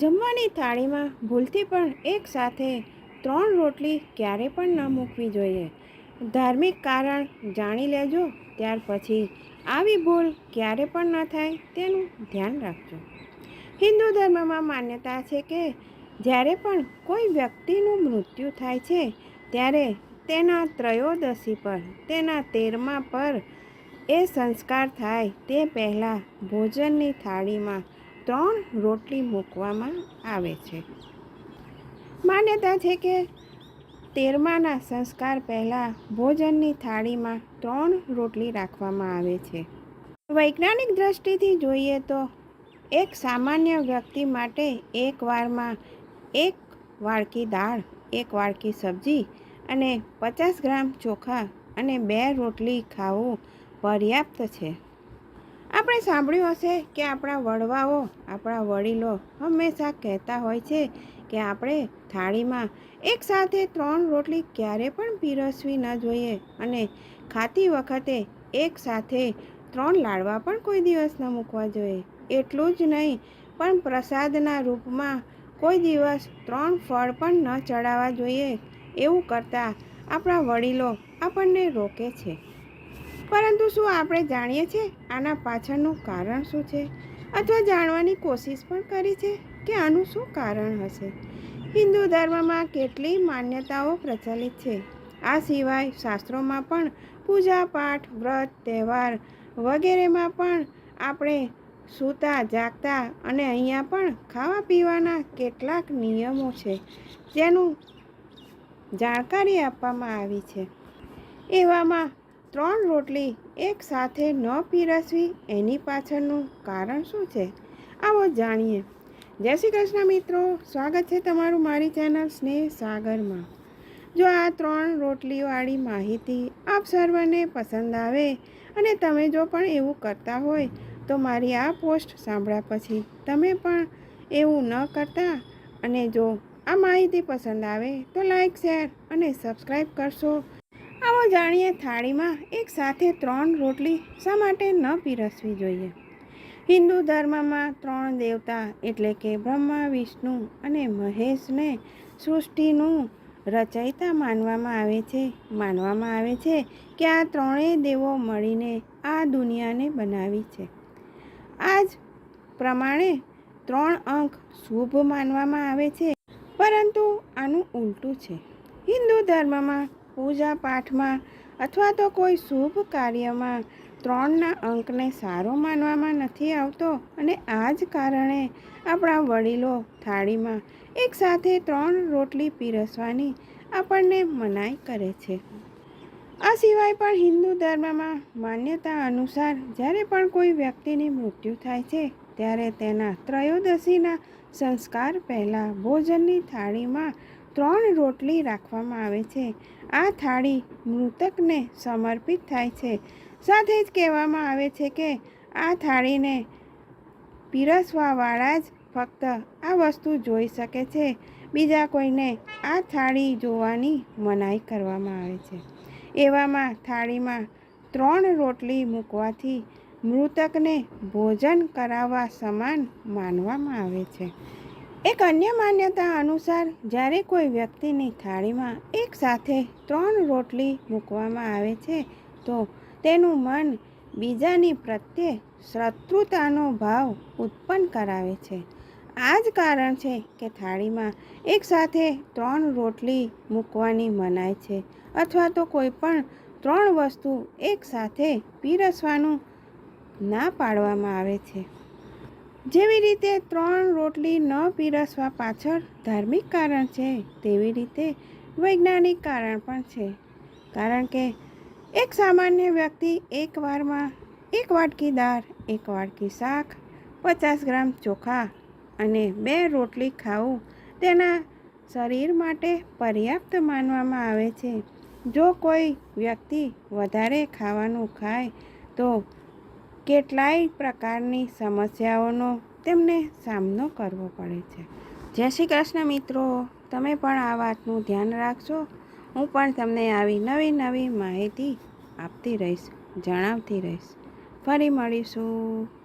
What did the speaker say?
જમવાની થાળીમાં ભૂલથી પણ એક સાથે ત્રણ રોટલી ક્યારે પણ ન મૂકવી જોઈએ. ધાર્મિક કારણ જાણી લેજો, ત્યાર પછી આવી ભૂલ ક્યારે પણ ન થાય તેનું ધ્યાન રાખજો. હિન્દુ ધર્મમાં માન્યતા છે કે જ્યારે પણ કોઈ વ્યક્તિનું મૃત્યુ થાય છે, ત્યારે તેના ત્રયોદશી પર, તેના તેરમા પર એ સંસ્કાર થાય તે પહેલાં ભોજનની થાળીમાં ત્રણ રોટલી મૂકવામાં આવે છે. માન્યતા છે કે તેરમાના સંસ્કાર પહેલાં ભોજનની થાળીમાં ત્રણ રોટલી રાખવામાં આવે છે. વૈજ્ઞાનિક દ્રષ્ટિથી જોઈએ તો એક સામાન્ય વ્યક્તિ માટે એક વારમાં એક વાડકી દાળ, એક વાડકી સબ્જી અને પચાસ ગ્રામ ચોખા અને બે રોટલી ખાવું પર્યાપ્ત છે. આપણે સાંભળ્યું હશે કે આપણા વડવાઓ, આપણા વડીલો હંમેશા કહેતા હોય છે કે આપણે થાળીમાં એક સાથે ત્રણ રોટલી ક્યારે પણ પીરસવી ન જોઈએ અને ખાતી વખતે એક સાથે ત્રણ લાડવા પણ કોઈ દિવસ ન મૂકવા જોઈએ. એટલું જ નહીં, પણ પ્રસાદના રૂપમાં કોઈ દિવસ ત્રણ ફળ પણ ન ચડાવવા જોઈએ. એવું કરતાં આપણા વડીલો આપણને રોકે છે. પરંતુ શું આપણે જાણીએ છીએ આના પાછળનું કારણ શું છે? અથવા જાણવાની કોશિશ પણ કરી છે કે આનું શું કારણ હશે? હિન્દુ ધર્મમાં કેટલી માન્યતાઓ પ્રચલિત છે? આ સિવાય શાસ્ત્રોમાં પણ પૂજા પાઠ, વ્રત, તહેવાર વગેરેમાં પણ આપણે સૂતા, જાગતા અને અહીંયા પણ ખાવા પીવાના કેટલાક નિયમો છે, જેનું જાણકારી આપવામાં આવી છે. એવામાં ત્રણ રોટલી એક સાથે ન પીરસવી એની પાછળનું કારણ શું છે? આવો જાણીએ. જય શ્રી કૃષ્ણ મિત્રો, સ્વાગત છે તમારું મારી ચેનલ સ્નેહ સાગરમાં. જો આ ત્રણ રોટલીવાળી માહિતી આપ સર્વને પસંદ આવે અને તમે જો પણ એવું કરતા હોય, તો મારી આ પોસ્ટ સાંભળ્યા પછી તમે પણ એવું ન કરતા અને જો આ માહિતી પસંદ આવે, તો લાઈક, શેર અને સબસ્ક્રાઈબ કરશો. જાણીએ થાળીમાં એક સાથે ત્રણ રોટલી શા માટે ન પીરસવી જોઈએ? હિન્દુ ધર્મમાં ત્રણ દેવતા એટલે કે બ્રહ્મા, વિષ્ણુ અને મહેશને સૃષ્ટિનું રચયિતા માનવામાં આવે છે. માનવામાં આવે છે કે આ ત્રણેય દેવો મળીને આ દુનિયાને બનાવી છે. આ જ પ્રમાણે ત્રણ અંક શુભ માનવામાં આવે છે. પરંતુ આનું ઉલટું છે. હિન્દુ ધર્મમાં પૂજા પાઠમાં અથવા તો કોઈ શુભ કાર્યમાં ત્રણના અંકને સારો માનવામાં નથી આવતો અને આ જ કારણે આપણા વડીલો થાળીમાં એકસાથે ત્રણ રોટલી પીરસવાની આપણને મનાઈ કરે છે. આ સિવાય પણ હિન્દુ ધર્મમાં માન્યતા અનુસાર જ્યારે પણ કોઈ વ્યક્તિની મૃત્યુ થાય છે, ત્યારે તેના ત્રયોદશીના સંસ્કાર પહેલાં ભોજનની થાળીમાં ત્રણ રોટલી રાખવામાં આવે છે. આ થાળી મૃતકને સમર્પિત થાય છે. સાથે જ કહેવામાં આવે છે કે આ થાળીને પીરસવાવાળા જ ફક્ત આ વસ્તુ જોઈ શકે છે. બીજા કોઈને આ થાળી જોવાની મનાઈ કરવામાં આવે છે. એવામાં થાળીમાં ત્રણ રોટલી મૂકવાથી મૃતકને ભોજન કરાવવા સમાન માનવામાં આવે છે. એક અન્ય માન્યતા અનુસાર, જ્યારે કોઈ વ્યક્તિની થાળીમાં એક સાથે ત્રણ રોટલી મૂકવામાં આવે છે, તો તેનું મન બીજાની પ્રત્યે શત્રુતાનો ભાવ ઉત્પન્ન કરાવે છે. આ જ કારણ છે કે થાળીમાં એક સાથે ત્રણ રોટલી મૂકવાની મનાય છે, અથવા તો કોઈ પણ ત્રણ વસ્તુ એક સાથે પીરસવાનું ના પાડવામાં આવે છે. જેવી રીતે ત્રણ રોટલી ન પીરસવા પાછળ ધાર્મિક કારણ છે, તેવી રીતે વૈજ્ઞાનિક કારણ પણ છે. કારણ કે એક સામાન્ય વ્યક્તિ એક વારમાં એક વાટકી દાળ, એક વાટકી શાક, પચાસ ગ્રામ ચોખા અને બે રોટલી ખાવું તેના શરીર માટે પર્યાપ્ત માનવામાં આવે છે. જો કોઈ વ્યક્તિ વધારે ખાવાનું ખાય તો કેટલાય પ્રકારની સમસ્યાઓનો તેમને સામનો કરવો પડે છે. જય શ્રી કૃષ્ણ મિત્રો, તમે પણ આ વાતનું ધ્યાન રાખજો. હું પણ તમને આવી નવી નવી માહિતી આપતી રહીશ, જણાવતી રહીશ. ફરી મળીશું.